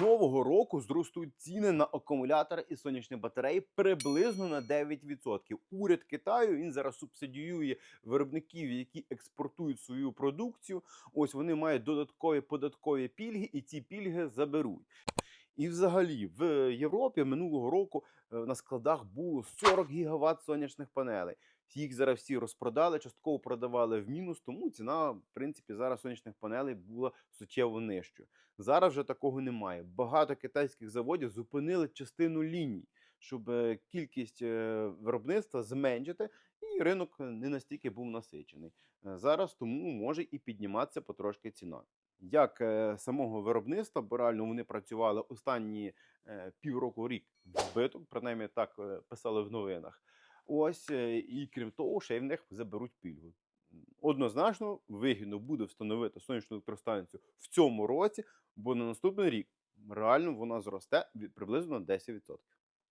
Нового року зростуть ціни на акумулятори і сонячні батареї приблизно на 9%. Уряд Китаю він зараз субсидіює виробників, які експортують свою продукцію. Ось вони мають додаткові податкові пільги, і ці пільги заберуть. І взагалі в Європі минулого року е, на складах було 40 гігават сонячних панелей. Їх зараз всі розпродали, частково продавали в мінус, тому ціна, в принципі, зараз сонячних панелей була суттєво нижчою. Зараз вже такого немає. Багато китайських заводів зупинили частину ліній, щоб е, кількість е, виробництва зменшити, і ринок не настільки був насичений. Зараз тому може і підніматися потрошки ціна. Як е, самого виробництва, бо реально вони працювали останні е, півроку рік в збиток, принаймні так е, писали в новинах. Ось і крім того, ще й в них заберуть пільгу. Однозначно вигідно буде встановити сонячну електростанцію в цьому році, бо на наступний рік реально вона зросте приблизно на 10%.